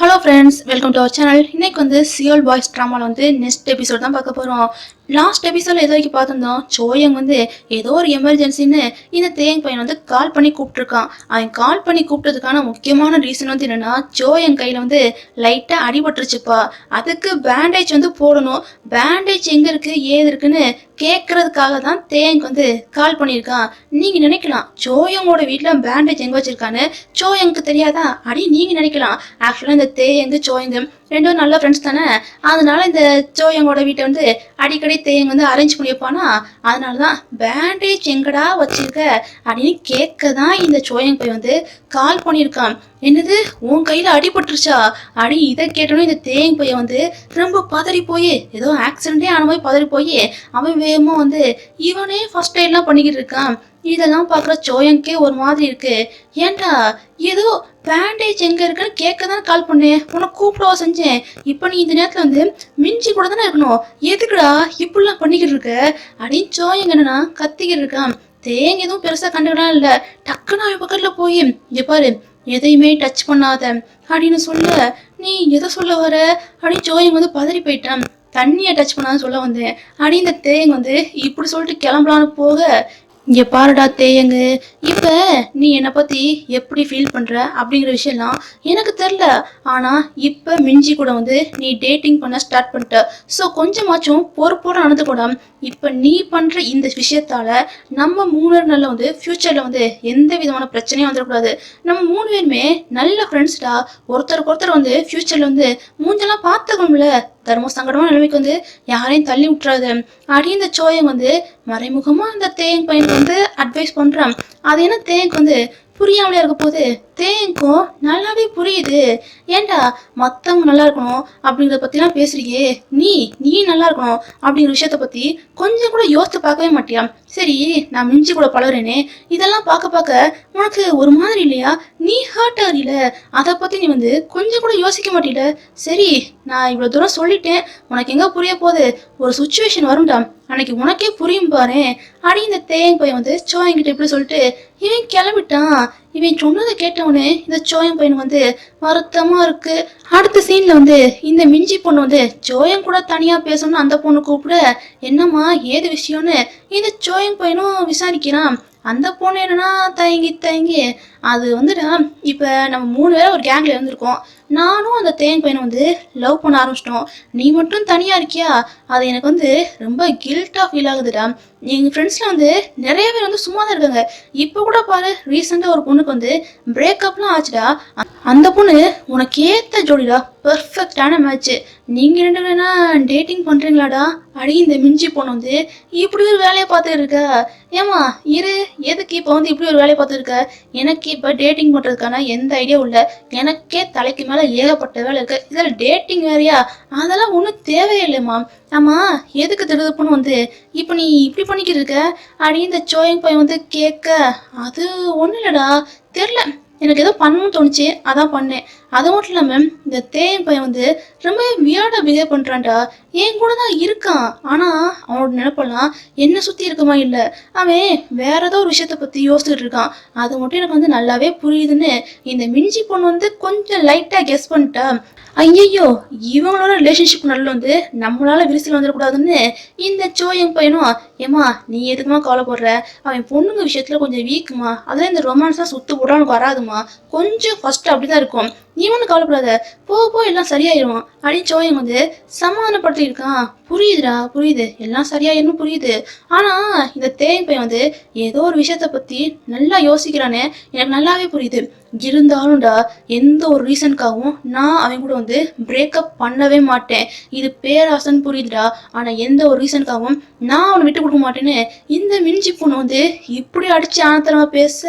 Hello friends welcome to our channel இன்னைக்கு வந்து Seoul boys ட்ராமாவில் வந்து நெக்ஸ்ட் எபிசோட் தான் பார்க்க போகிறோம் லாஸ்ட் எபிசோடில் ஏதோ வரைக்கும் பார்த்துருந்தோம். சோயங் வந்து ஏதோ ஒரு எமர்ஜென்சின்னு இந்த தேங் பையன் வந்து கால் பண்ணி கூப்பிட்டுருக்கான். அவன் கால் பண்ணி கூப்பிட்டதுக்கான முக்கியமான ரீசன் வந்து என்னென்னா சோயங் கையில் வந்து லைட்டாக அடிபட்டுருச்சுப்பா. அதுக்கு பேண்டேஜ் வந்து போடணும். பேண்டேஜ் எங்கே இருக்குது ஏது இருக்குன்னு கேட்கறதுக்காக தான் தேங்க் வந்து கால் பண்ணியிருக்கான். நீங்கள் நினைக்கலாம் சோயங்கோட வீட்டில் பேண்டேஜ் எங்கே வச்சிருக்கான்னு சோயங்க்கு தெரியாதா? அடி நீங்கள் நினைக்கலாம். ஆக்சுவலாக இந்த தேயங்கு சோயங்கு ரெண்டும் நல்ல ஃப்ரெண்ட்ஸ் தானே? அதனால இந்த சோயங்கோட வீட்டை வந்து அடிக்கடி தேயங்க வந்து அரேஞ்ச் பண்ணி வைப்பானா? அதனால தான் பேண்டேஜ் எங்கடா வச்சிருக்க? அப்படின்னு கேட்க தான் இந்த சோயங் போய் வந்து கால் பண்ணியிருக்கான். என்னது? உன் கையில் அடிபட்டுருச்சா? அடி இதை கேட்டோன்னே இந்த தேங் பையன் வந்து ரொம்ப பதறி போய் ஏதோ ஆக்சிடென்ட்டே ஆன மாதிரி பதறி போய் அவன் வேகமாக வந்து இவனே ஃபர்ஸ்ட் எய்ட்லாம் பண்ணிக்கிட்டு இருக்கான். இதெல்லாம் பார்க்குற சோயங்கே ஒரு மாதிரி இருக்கு. ஏன்டா ஏதோ பேண்டேஜ் எங்கே இருக்குன்னு கேட்க தானே கால் பண்ணேன். உன்னை கூப்பிடவா செஞ்சேன். இப்போ நீ இந்த நேரத்தில் வந்து மிஞ்சி கூட தானே இருக்கணும். எதுக்குடா இப்படிலாம் பண்ணிக்கிட்டு இருக்க? அப்படின்னு சோயங்க என்னன்னா கத்திக்கிட்டு இருக்கான். தேங்க எதுவும் பெருசாக கண்டுக்கலாம் இல்லை. டக்குன்னு அவன் பக்கத்தில் போய் இங்கே பாரு எதையுமே டச் பண்ணாத. அப்படின்னு சொல்ல நீ எதை சொல்ல வர? அப்படின்னு ஜோயங் வந்து பதறி போயிட்டான். தண்ணியை டச் பண்ணாத சொல்ல வந்தேன். அடி இந்த தேயங் வந்து இப்படி சொல்லிட்டு கிளம்பலான்னு போக இங்கே பாருடா தேயங்கு. இப்போ நீ என்னை பற்றி எப்படி ஃபீல் பண்ணுற அப்படிங்கிற விஷயம்லாம் எனக்கு தெரில ஆனால் இப்போ மிஞ்சி கூட வந்து நீ டேட்டிங் பண்ண ஸ்டார்ட் பண்ணிட்ட. ஸோ கொஞ்சமாச்சும் பொறுப்போட நடந்து கூட. இப்போ நீ பண்ணுற இந்த விஷயத்தால் நம்ம மூணு நல்ல வந்து ஃப்யூச்சரில் வந்து எந்த விதமான பிரச்சனையும் வந்துடக்கூடாது. நம்ம மூணு பேருமே நல்ல ஃப்ரெண்ட்ஸ்டா ஒருத்தருக்கு ஒருத்தர் வந்து ஃப்யூச்சரில் வந்து மூஞ்செல்லாம் பார்த்துக்கணும்ல. தர்ம சங்கடமான நிலைமைக்கு வந்து யாரையும் தள்ளி விட்டுறாது. அப்படியே இந்த சோயம் வந்து மறைமுகமா அந்த தேங்க் பையனுக்கு வந்து அட்வைஸ் பண்றான். அது என்ன தேங்க் வந்து புரியாமலே இருக்க போது தேங்கும் நல்லாவே புரியுது. ஏன்டா மற்றவங்க நல்லா இருக்கணும் அப்படிங்கிறத பற்றிலாம் பேசுறியே? நீ நீ நல்லா இருக்கணும் அப்படிங்கிற விஷயத்த பற்றி கொஞ்சம் கூட யோசித்து பார்க்கவே மாட்டியா? சரி நான் மிஞ்சி கூட பழகுறேனே. இதெல்லாம் பார்க்க பார்க்க உனக்கு ஒரு மாதிரி இல்லையா? நீ ஹர்ட் ஆகல அதை பற்றி நீ வந்து கொஞ்சம் கூட யோசிக்க மாட்டில சரி நான் இவ்வளோ தூரம் சொல்லிட்டேன். உனக்கு எங்கே புரிய போகுது? ஒரு சுச்சுவேஷன் வரும்டா. அன்னைக்கு உனக்கே புரியும் பாரு அடி இந்த தேங்காய் பையன் வந்து சோயங்கிட்ட இப்படி சொல்லிட்டு இவன் கிளம்பிட்டான். இவன் சொன்னதை கேட்டவனே இந்த சோயம் பையன் வந்து வருத்தமாக இருக்கு. அடுத்த சீனில் வந்து இந்த மிஞ்சி பொண்ணு வந்து சோயம் கூட தனியாக பேசணும்னு அந்த பொண்ணு கூப்பிட என்னம்மா ஏது விஷயம்னு? இந்த சோயம் பையனும் விசாரிக்கிறான். அந்த பொண்ணு என்னன்னா தயங்கி தயங்கி அது வந்துடா இப்போ நம்ம மூணு பேரை ஒரு கேங்கில் இருந்திருக்கோம். நானும் அந்த தேன் பையனை வந்து லவ் பண்ண ஆரம்பிச்சிட்டோம். நீ மட்டும் தனியாக இருக்கியா? அது எனக்கு வந்து ரொம்ப கில்ட்டாக ஃபீல் ஆகுதுடா. எங்கள் ஃப்ரெண்ட்ஸில் வந்து நிறைய பேர் வந்து சும்மா தான் இருக்காங்க. இப்போ கூட பாரு ரீசெண்டாக ஒரு பொண்ணுக்கு வந்து பிரேக்கப்லாம் ஆச்சுடா. அந்த பொண்ணு உனக்கு ஏற்ற ஜோடிடா பெர்ஃபெக்டான மேட்ச்சு நீங்கள் ரெண்டு வேணா டேட்டிங் பண்ணுறீங்களாடா அடி இந்த மிஞ்சி பொண்ணு வந்து இப்படி ஒரு வேலையை பார்த்துட்டு இருக்க. ஏமா இரு எதுக்கு இப்போ வந்து இப்படி ஒரு வேலையை பார்த்துருக்க எனக்கு இப்போ டேட்டிங் பண்ணுறதுக்கான எந்த ஐடியாவும் இல்லை. எனக்கே தலைக்கு மேலே ஏகப்பட்ட வேலை இருக்கு. இதில் டேட்டிங் வேறையா? அதெல்லாம் ஒன்றும் தேவையில்லைம்மா ஆமா எதுக்கு திருதுப்புன்னு வந்து இப்போ நீ இப்படி பண்ணிக்கிட்டு இருக்க? அடி இந்த சோயங் பையன் வந்து கேட்க அது ஒன்றும் இல்லைடா. தெரில எனக்கு ஏதோ பண்ணணும்னு தோணுச்சு அதான் பண்ணேன். அது மட்டும் இல்லாமல் இந்த தேன் பையன் வந்து ரொம்ப வியர்டாக பிஹேவ் பண்ணுறான்டா என் கூட தான் இருக்கான். ஆனால் அவனோட நினைப்பெல்லாம் என்ன சுற்றி இருக்கமா இல்லை. அவன் வேற ஏதோ ஒரு விஷயத்த பற்றி யோசிச்சுட்டு இருக்கான். அது மட்டும் எனக்கு வந்து நல்லாவே புரியுதுன்னு இந்த மிஞ்சி பொண்ணு வந்து கொஞ்சம் லைட்டாக கெஸ் பண்ணிட்டா. ஐயையோ இவங்களோட ரிலேஷன்ஷிப் நல்ல வந்து நம்மளால விரிசல் வந்துடக்கூடாதுன்னு இந்த சோயங் பையனும் ஏமா நீ எதுக்குமா கவலைப்படுற? அவன் பொண்ணுங்க விஷயத்துல கொஞ்சம் வீக்குமா அதெல்லாம் இந்த ரொமான்ஸ்லாம் சுத்து போட உனக்கு வராதுமா. கொஞ்சம் ஃபர்ஸ்ட் அப்படிதான் இருக்கும். நீ ஒன்றும் கவலைப்படாத. போக போக எல்லாம் சரியாயிடும் அப்படின்னு சோயம் வந்து சமாதானப்படுத்திருக்கான் புரியுதுடா புரியுது. எல்லாம் சரியாயிரும் புரியுது. ஆனா இந்த தேன் பையன் வந்து ஏதோ ஒரு விஷயத்த பத்தி நல்லா யோசிக்கிறானே. எனக்கு நல்லாவே புரியுது. இருந்தாலும்டா எந்த ஒரு ரீசனுக்காகவும் நான் அவன் கூட வந்து பிரேக்கப் பண்ணவே மாட்டேன். இது பேராசன்னு புரியுதுடா. ஆனால் எந்த ஒரு ரீசனுக்காகவும் நான் அவனை விட்டு கொடுக்க மாட்டேன்னு இந்த மிஞ்சி பொண்ணு வந்து இப்படி அடிச்சு ஆனத்தனமா பேச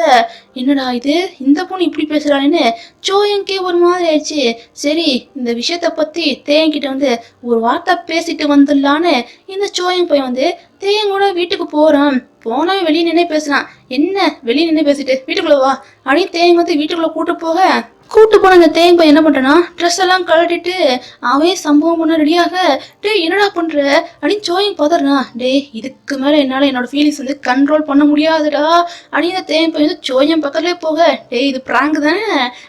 என்னடா இது? இந்த பொண்ணு இப்படி பேசுறாளேன்னு? சோயங்கே ஒரு மாதிரி ஆயிடுச்சு. சரி இந்த விஷயத்த பத்தி தேயங்கிட்ட வந்து ஒரு வார்த்தை பேசிட்டு வந்துடலான்னு இந்த சோயங் பையன் வந்து தேயங்கூட வீட்டுக்கு போறான். போனால் வெளியே நின்று பேசலாம் என்ன? வெளியே நின்று பேசிட்டு வீட்டுக்குள்ள வா. அப்படின்னு தேயங்க வந்து வீட்டுக்குள்ள கூட்டு போக கூட்டு போன அந்த தேங்க என்ன பண்றானா ட்ரெஸ் எல்லாம் கழட்டிட்டு அவன் சம்பவம் பண்ண ரெடியாக டேய் என்னடா பண்ற? அப்படின்னு சோயிங் பதறான் டேய் இதுக்கு மேல என்னால என்னோட ஃபீலிங்ஸ் வந்து கண்ட்ரோல் பண்ண முடியாதுடா. அப்படின்னு தேங்காய் தேங்க வந்து சோயம் பக்கத்துலேயே போக டேய் இது ப்ராங்க் தானே?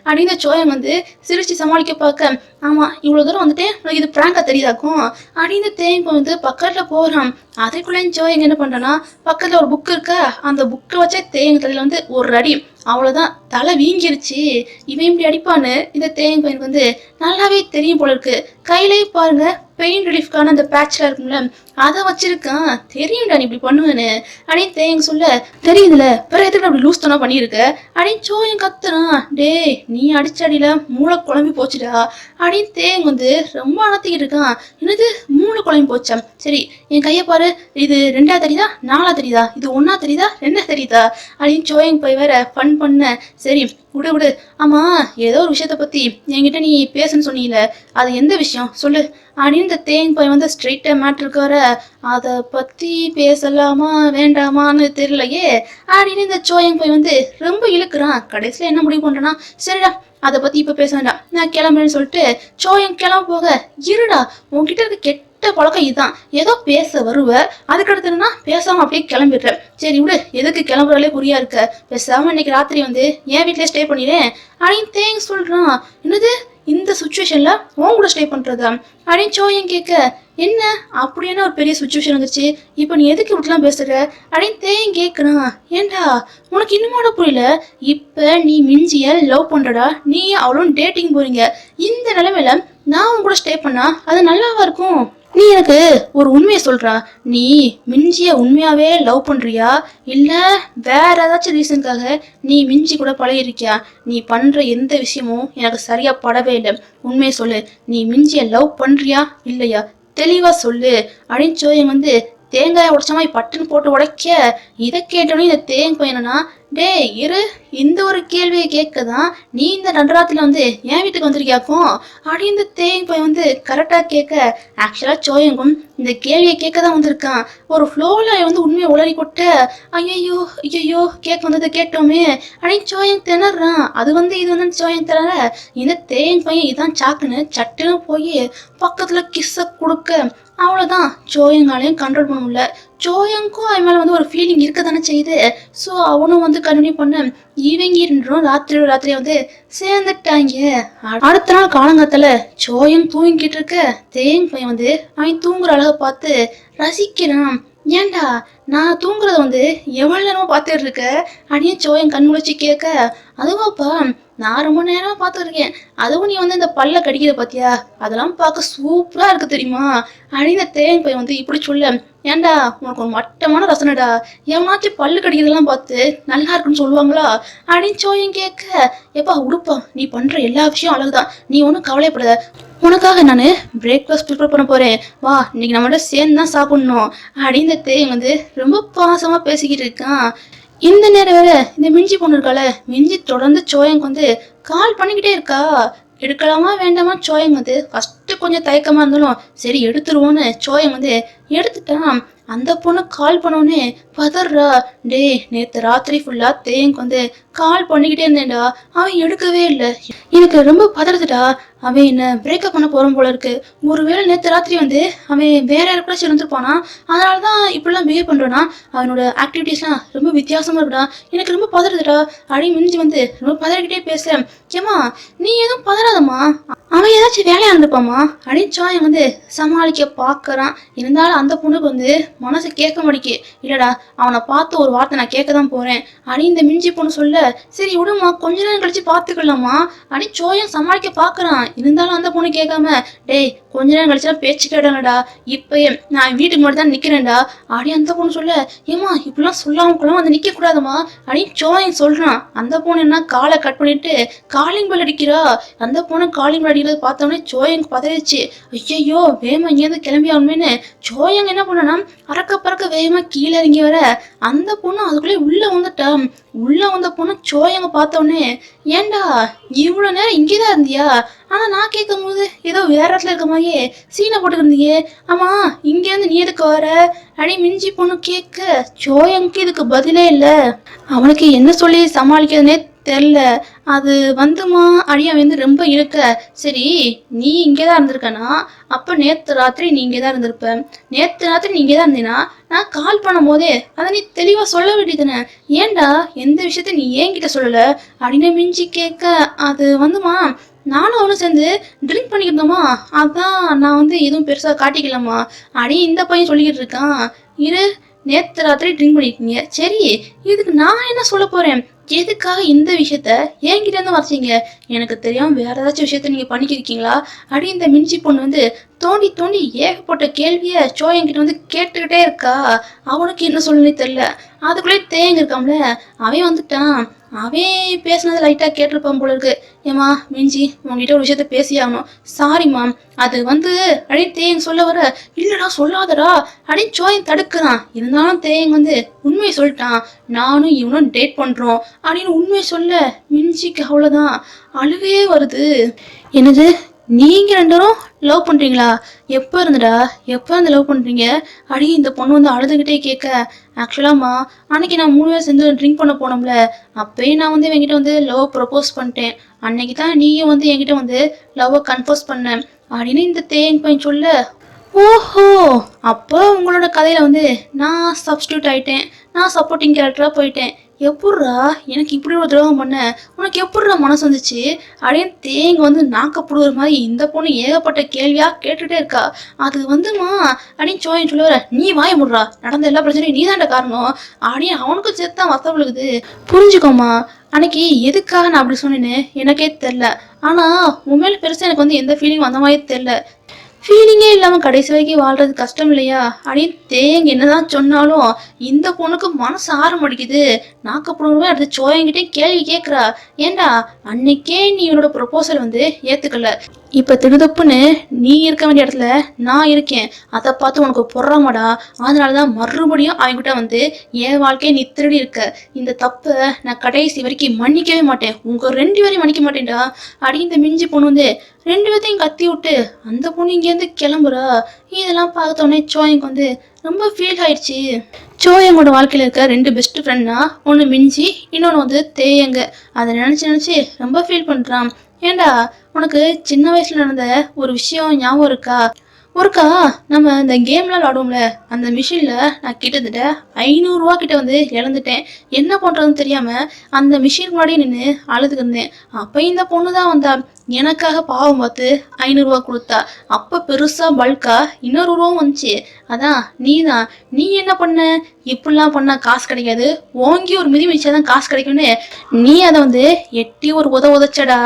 அப்படின்னு சோயம் வந்து சிரிச்சு சமாளிக்க பார்க்க ஆமா இவ்வளவு தூரம் வந்துட்டு இது ப்ராங்காக தெரியுதாக்கும்? அப்படின்னு இந்த தேங்க வந்து பக்கத்துல போறான். அதுக்குள்ளே சோயங்க என்ன பண்ணுறேன்னா பக்கத்துல ஒரு புக் இருக்கா? அந்த புக்கை வச்சே தேங்க தலையில வந்து ஒரு அடி அவ்வளோதான் தலை வீங்கிருச்சு. இவன் இப்படி அடிப்பான்னு இந்த தேங்க பையனுக்கு வந்து நல்லாவே தெரியும் போல இருக்கு. கையிலேயே பாருங்க பெயின் ரிலீஃப்கான அந்த பேட்ச்லாம் இருக்கும்ல அதை வச்சிருக்கான். தெரியும்டா நீ இப்படி பண்ணுவேன்னு. அப்படின்னு தேங்க சொல்ல தெரியுதுல வேற எதுக்கு அப்படி லூஸ் தானே பண்ணியிருக்க? அப்படின்னு சோயம் கத்துறான். டேய் நீ அடிச்சடியில மூளை குழம்பி போச்சுடா. அப்படின்னு தேங்க வந்து ரொம்ப அணத்திக்கிட்டு இருக்கான். என்னது மூளை குழம்பி போச்சா? சரி என் கையை பாரு. இது ரெண்டா தெரியுதா? நாலா தெரியுதா? இது ஒன்னா தெரியுதா? ரெண்டா தெரியுதா? அப்படின்னு சோயங் போய் வேற ஃபன் பண்ண. சரி விடு விடு. ஆமா ஏதோ ஒரு விஷயத்த பத்தி என்கிட்ட நீ பேசுன்னு சொன்னீல. அது எந்த விஷயம்? சொல்லு. அப்படின்னு இந்த தேங் பையன் வந்து ஸ்ட்ரெயிட்டாக மேட்ருக்கார அதை பற்றி பேசலாமா வேண்டாமான்னு தெரியலையே. அப்படின்னு இந்த சோயங் பையன் வந்து ரொம்ப இழுக்கிறான். கடைசியில் என்ன முடிவு பண்ணுறேன்னா சரிடா அதை பற்றி இப்போ பேச வேண்டாம். நான் கிளம்புறேன்னு சொல்லிட்டு சோயங் கிளம்ப போக இருடா உன்கிட்ட இருக்க கெட்ட பழக்கம் இதுதான். ஏதோ பேச வருவ. அதுக்கடுத்து என்னன்னா பேசாம அப்படியே கிளம்பிடுறேன் சரி விடு எதுக்கு கிளம்புறாலே குறியா இருக்க. பேசாம இன்னைக்கு ராத்திரி வந்து என் வீட்டிலே ஸ்டே பண்ணிடுறேன் அப்படின்னு தேங்க சொல்றான். என்னது? இந்த சுச்சுவேஷன்ல உன் கூட ஸ்டே பண்றதா? அப்படின்னு சோயன் கேட்க என்ன? அப்படின்னு ஒரு பெரிய சுச்சுவேஷன் வந்துருச்சு? இப்போ நீ எதுக்கு இப்படிலாம் பேசுற? அப்படின்னு தேன் கேட்குறான் ஏண்டா? உனக்கு இன்னுமோட புரியல? இப்போ நீ மிஞ்சிய லவ் பண்றடா. நீ அவளும் டேட்டிங் போறீங்க. இந்த நிலைமையில நான் உன் கூட ஸ்டே பண்ணா அது நல்லாவா இருக்கும்? நீ எனக்கு ஒரு உண்மையை சொல்றா. நீ மிஞ்சிய உண்மையாவே லவ் பண்றியா? இல்ல வேற ஏதாச்சும் ரீசனுக்காக நீ மிஞ்சி கூட பழகிருக்கியா நீ பண்ற எந்த விஷயமும் எனக்கு சரியா படவே இல்லை. உண்மையை சொல்லு. நீ மிஞ்சிய லவ் பண்றியா? இல்லையா? தெளிவா சொல்லு. அப்படின்னு சோயன் வந்து தேங்காய் உடைச்ச மாதிரி பட்டுன்னு போட்டு உடைக்க. இதை கேட்டோன்னே இந்த தேங்காய் பையனா டேய் இரு. இந்த ஒரு கேள்வியை கேட்க தான் நீ இந்த நன்றாத்துல வந்து என் வீட்டுக்கு வந்திருக்கியாக்கும் அப்படின்னு இந்த தேங்க பையன் வந்து கரெக்டாக கேட்க ஆக்சுவலாக சோயங்கும் இந்த கேள்வியை கேட்க தான் வந்திருக்கான். ஒரு ஃப்ளோவில் வந்து உண்மையை உளறி கொட்ட ஐயோ ஐயோ கேட்க வந்ததை கேட்டோமே. அப்படின்னு சோயங் திணறான். அது வந்து இது வந்து சோயங் திணற. இந்த தேங்க பையன் இதான் சாக்குன்னு சட்டுன்னு போய் பக்கத்தில் கிஸ்ஸை கொடுக்க. அவ்வளோதான் சோயங்காலையும் கண்ட்ரோல் பண்ண முடியல. சோயங்க்கும் அவன் மேலே வந்து ஒரு ஃபீலிங் இருக்க தானே செய்யுது. ஸோ அவனும் வந்து கண்டினியூ பண்ண. இவங்க இரண்டும் ராத்திரி ராத்திரி வந்து சேர்ந்துட்டாங்க. அடுத்த நாள் காலங்காத்தால சோயம் தூங்கிட்டு இருக்க. தேங் பையன் வந்து அவன் தூங்குற அழகை பார்த்து ரசிக்கிறான். ஏன்டா நான் தூங்குறத வந்து எவ்வளோ நேரமாக பார்த்துட்டு இருக்க? அப்படின்னு சோயம் கண் முழிச்சு கேட்க அதுவாப்பா நான் ரொம்ப நேரமாக பார்த்துருக்கேன் அதுவும் நீ வந்து இந்த பல்ல கடிக்கிற பார்த்தியா அதெல்லாம் பார்க்க சூப்பராக இருக்கு தெரியுமா? அப்படின்னு இந்த தேன் பையன் வந்து இப்படி சொல்ல ஏன்டா உனக்கு ஒரு மட்டமான ரசனைடா. எவனாச்சும் பல்லு கடிக்கிறதெல்லாம் பார்த்து நல்லா இருக்குன்னு சொல்லுவாங்களா? அப்படின்னு சோயம் கேட்க எப்பா உடுப்பா நீ பண்ற எல்லா விஷயம் அழகுதான். நீ ஒன்றும் கவலைப்படாத. உனக்காக நான் பிரேக்ஃபாஸ்ட் ப்ரிப்பேர் பண்ண போறேன். வா இன்னைக்கு நம்மளோட சேர்ந்து தான் சாப்பிடணும். அப்படின்னு தேய் வந்து ரொம்ப பாசமா பேசிக்கிட்டு இருக்கான். இந்த நேரம் வேற இந்த மிஞ்சி பொண்ணு இருக்கால மிஞ்சி தொடர்ந்து சோயங்க வந்து கால் பண்ணிக்கிட்டே இருக்கா. எடுக்கலாமா வேண்டாமா? சோயங்க வந்து ஃபர்ஸ்ட் கொஞ்சம் தயக்கமா இருந்தாலும் சரி எடுத்துருவோன்னு சோயம் வந்து எடுத்துட்டான் அந்த பொண்ணு கால் பண்ணோன்னே பதறா. டேய் நேத்து ராத்திரி ஃபுல்லா தேங்க வந்து கால் பண்ணிக்கிட்டே இருந்தேன்டா. அவன் எடுக்கவே இல்லை. எனக்கு ரொம்ப பதறுதுடா. அவன் என்ன பிரேக்கப் பண்ண போறான் போல இருக்கு. ஒருவேளை நேற்று ராத்திரி வந்து அவன் வேற யாருக்கூடாச்சும் இருந்திருப்பானா அதனால தான் இப்படிலாம் பிஹேவ் பண்றானா? அவனோட ஆக்டிவிட்டீஸ்லாம் ரொம்ப வித்தியாசமா இருக்குடா. எனக்கு ரொம்ப பதறுதுடா. அடி மிஞ்சி வந்து ரொம்ப பதறிக்கிட்டே பேசுகிறேன் ஏமா நீ எதுவும் பதறாதம்மா. அவன் ஏதாச்சும் வேலையா இருந்திருப்பாமா அப்படின்னு சோயன் வந்து சமாளிக்க பார்க்கறான் இருந்தாலும் அந்த பொண்ணுக்கு வந்து மனசு கேட்க மாட்டேக்கு இல்லடா அவனை பார்த்து ஒரு வார்த்தை நான் கேட்க தான் போறேன். அடி இந்த மிஞ்சி பொண்ணு சொல்ல சரி விடுமா கொஞ்ச நேரம் கழிச்சு பார்த்துக்கலாமா அப்படின்னு சோயன் சமாளிக்க பார்க்கறான் இருந்தாலும் அந்த பொண்ணு கேட்காம டேய் கொஞ்ச நேரம் கழிச்சா பேச்சு கேடலடா இப்பயே நான் வீட்டுக்கு மட்டும் தான் நிக்கிறேன்டா. அடி அந்த பொண்ணு சொல்ல ஏமா இப்படிலாம் சொல்லாம கூட வந்து நிக்க கூடாதுமா? அப்படின்னு சோயன் சொல்றான். அந்த பொண்ணு என்ன காலை கட் பண்ணிட்டு காலிங் பெல் அடிக்கிறா. அந்த பொண்ணு காலிங் பெல் அடிக்கிறது பார்த்தோன்னே சோயங்க பதறிச்சு ஐயையோ வேகமா இங்கேருந்து கிளம்பி ஆகணுமேனு சோயங்க என்ன பண்ணனா அறக்க பறக்க வேகமா கீழே இறங்கி வர அந்த பொண்ணு அதுக்குள்ளே உள்ள வந்துட்டா. உள்ள வந்த பொண்ணு சோயங்க பார்த்தோன்னே ஏன்டா இவ்வளோ நேரம் இங்கே தான் இருந்தியா? ஆனா நான் கேட்கும் போது ஏதோ வேற இடத்துல இருக்க போனாயே சீனை போட்டுக்கிருந்தியே ஆமா இங்க இருந்து நீ எதுக்கு வர? அடி மிஞ்சி பொண்ணு கேட்க சோயங்க்கு இதுக்கு பதிலே இல்ல. அவனுக்கு என்ன சொல்லி சமாளிக்கிறதுனே தெரில. அது வந்துமா? அடியா வந்து ரொம்ப இருக்க சரி நீ இங்கே தான் இருந்திருக்கனா? அப்போ நேற்று ராத்திரி நீ இங்கே தான் இருந்திருப்ப. நேற்று ராத்திரி நீ இங்கே தான் இருந்தீனா? நான் கால் பண்ணும் போதே அதை நீ தெளிவாக சொல்ல வேண்டியதுனே ஏன்டா எந்த விஷயத்த நீ என்கிட்ட சொல்லலை? அப்படின்னு மிஞ்சி கேட்க அது வந்துமா? நானும் அவனும் சேர்ந்து ட்ரிங்க் பண்ணிக்கிட்டோமா அதான் நான் வந்து எதுவும் பெருசாக காட்டிக்கலாமா அடி இந்த பையன் சொல்லிக்கிட்டு இருக்கான். இரு நேற்று ராத்திரி ட்ரிங்க் பண்ணிருக்கீங்க சரி இதுக்கு நான் என்ன சொல்ல போறேன்? எதுக்காக இந்த விஷயத்த என்கிட்ட இருந்து வரைச்சீங்க எனக்கு தெரியாம வேற ஏதாச்சும் விஷயத்த நீங்க பண்ணிக்கிருக்கீங்களா? அடி இந்த மிஞ்சி பொண்ணு வந்து தோண்டி தோண்டி ஏகப்பட்ட கேள்விய சோ என்கிட்ட வந்து கேட்டுக்கிட்டே இருக்கா. அவனுக்கு என்ன சொல்லணும்னு தெரியல. அதுக்குள்ளே தேங்க இருக்காம்ல அவன் வந்துட்டான். அவன் பேசுனது லைட்டாக கேட்டிருப்பான் போல இருக்கு. ஏமா மிஞ்சி உங்ககிட்ட ஒரு விஷயத்த பேசி ஆகணும் சாரிம்மா அது வந்து அப்படின்னு தேங்க சொல்ல வர. இல்லடா சொல்லாதடா. அப்படின்னு சோயன் தடுக்கிறான். இருந்தாலும் தேங்க வந்து உண்மையை சொல்லிட்டான். நானும் இவனும் டேட் பண்ணுறோம் அப்படின்னு உண்மையை சொல்ல மிஞ்சிக்கு அவ்வளோதான் அழுகையே வருது. என்னது? நீங்கள் ரெண்டரும் லவ் பண்ணுறீங்களா எப்போ இருந்துடா? எப்போ இருந்து லவ் பண்ணுறீங்க அடி இந்த பொண்ணு வந்து அழுதுகிட்டே கேட்க. ஆக்சுவலாமா அன்னைக்கு நான் மூணு பேர் சேர்ந்து ட்ரிங்க் பண்ண போனோம்ல. அப்பயே நான் வந்து என்கிட்ட வந்து லவ் ப்ரப்போஸ் பண்ணிட்டேன். அன்னைக்கு தான் நீயும் வந்து என்கிட்ட வந்து லவ்வை கன்ஃபோஸ் பண்ண. அப்படின்னு இந்த தேங்க் பையன் சொல்ல ஓஹோ அப்போ உங்களோட கதையில் வந்து நான் சப்ஸ்டியூட் ஆயிட்டேன். நான் சப்போர்ட்டிங் கேரக்டராக போயிட்டேன். எப்பட்றா எனக்கு இப்படி ஒரு துரோகம் பண்ண? உனக்கு எப்புட்றா மனசு வந்துச்சு? அப்படியே தேங்க வந்து நாக்கப்படுற மாதிரி இந்த பொண்ணு ஏகப்பட்ட கேள்வியா கேட்டுட்டே இருக்கா. அது வந்துமா? அப்படின்னு சோயன் சொல்லுவார நீ வாய முடுறா. நடந்த எல்லா பிரச்சனையும் நீ காரணம். அப்படின்னு அவனுக்கும் சேர்த்து தான் வசம் விழுகுது. புரிஞ்சுக்கோமா அன்னைக்கு எதுக்காக நான் அப்படி சொன்னேன்னு எனக்கே தெரில ஆனால் உண்மையில பெருசாக எனக்கு வந்து எந்த ஃபீலிங் வந்த மாதிரி தெரில ஃபீலிங்கே இல்லாம கடைசி வரைக்கும் வாழ்றது கஷ்டம் இல்லையா? அப்படின்னு தேங்க என்னதான் சொன்னாலும் இந்த பொண்ணுக்கு மனசு ஆற மாட்டேங்குது நாக்கப்படுறவே அடுத்து சோயங்கிட்டே கேள்வி கேட்குறா ஏண்டா அன்னைக்கே நீ என்னோட ப்ரொபோசல் வந்து ஏத்துக்கல. இப்போ திடுதப்புன்னு நீ இருக்க வேண்டிய இடத்துல நான் இருக்கேன். அதை பார்த்து உனக்கு பொறாமடா. அதனாலதான் மறுபடியும் அவங்ககிட்ட வந்து என் வாழ்க்கையை நீ திருடி இருக்க. இந்த தப்பை நான் கடைசி வரைக்கும் மன்னிக்கவே மாட்டேன். உங்கள் ரெண்டு பேரையும் மன்னிக்க மாட்டேன்டா. அடி இந்த மிஞ்சி பொண்ணு வந்து ரெண்டு பேர்த்தையும் கத்தி விட்டு அந்த பொண்ணு இங்கேருந்து கிளம்புறா. இதெல்லாம் பார்த்தோன்னே சோயங்க வந்து ரொம்ப ஃபீல் ஆயிடுச்சு. சோயங்கோட வாழ்க்கையில் இருக்க ரெண்டு பெஸ்ட் ஃப்ரெண்ட்னா ஒன்று மிஞ்சி இன்னொன்று வந்து தேயங்க. அதை நினச்சி நினச்சி ரொம்ப ஃபீல் பண்ணுறான் ஏண்டா உனக்கு சின்ன வயசில் நடந்த ஒரு விஷயம் ஞாபகம் இருக்கா? ஒருக்கா நம்ம இந்த கேம்லாம் விளாடுவோம்ல அந்த மிஷினில் நான் கிட்டத்தட்ட ஐநூறுரூவா கிட்ட வந்து இழந்துட்டேன். என்ன பண்ணுறதுன்னு தெரியாமல் அந்த மிஷின் முன்னாடியே நின்று அழுதுக்கு இருந்தேன். அப்போ இந்த பொண்ணு தான் வந்தா. எனக்காக பாவம் பார்த்து ஐநூறுரூவா கொடுத்தா. அப்போ பெருசாக பல்காக இன்னொரு ரூபா வந்துச்சு. அதான் நீ தான் நீ என்ன பண்ண? இப்படிலாம் பண்ணால் காசு கிடைக்காது. ஓங்கி ஒரு மிதி மிதிச்சாதான் காசு கிடைக்கும்னு. நீ அதை வந்து எட்டி ஒரு உத உதச்சடா.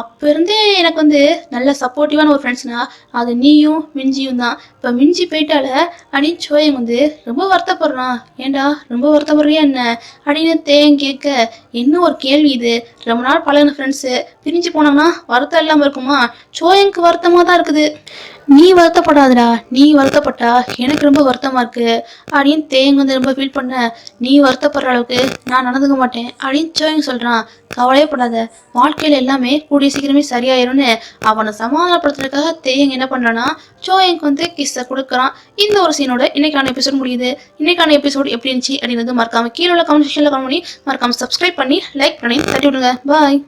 அப்போ இருந்தே எனக்கு வந்து நல்ல சப்போர்ட்டிவான ஒரு ஃப்ரெண்ட்ஸ்னா அது நீயும் மிஞ்சியும் தான். இப்போ மிஞ்சி போயிட்டால அப்படின்னு சோயம் வந்து ரொம்ப வருத்தப்படுறான் ஏண்டா ரொம்ப வருத்தப்படுறியா என்ன? அப்படின்னு தேன் கேட்க இன்னும் ஒரு கேள்வி இது? ரொம்ப நாள் பழகின ஃப்ரெண்ட்ஸு பிரிஞ்சு போனோம்னா வருத்தம் இல்லாமல் இருக்குமா? சோயனுக்கு வருத்தமாக தான் இருக்குது. நீ வருத்தப்படாதடா. நீ வருத்தப்பட்டா எனக்கு ரொம்ப வருத்தமா இருக்கு. அப்படின்னு தேங்க வந்து ரொம்ப ஃபீல் பண்ண நீ வருத்தப்படுற அளவுக்கு நான் நடந்துக்க மாட்டேன். அப்படின்னு சோயங்க சொல்றான். கவலையப்படாத. வாழ்க்கையில எல்லாமே கூடிய சீக்கிரமே சரியாயிரும்னு அவனை சமாதானப்படுத்துறதுக்காக தேயங்க என்ன பண்றான்னா சோயங்க வந்து கிஸ்ஸை கொடுக்குறான். இந்த ஒரு சீனோட இன்னைக்கான எபிசோட் முடியுது. இன்னைக்கான எபிசோட் எப்படி இருந்துச்சு அப்படின்றது மறக்காம கீழே உள்ள கமெண்ட் செக்ஷனில் கமெண்ட் பண்ணி மறக்காம சப்ஸ்கிரைப் பண்ணி லைக் பண்ணி தட்டி விடுங்க. பாய்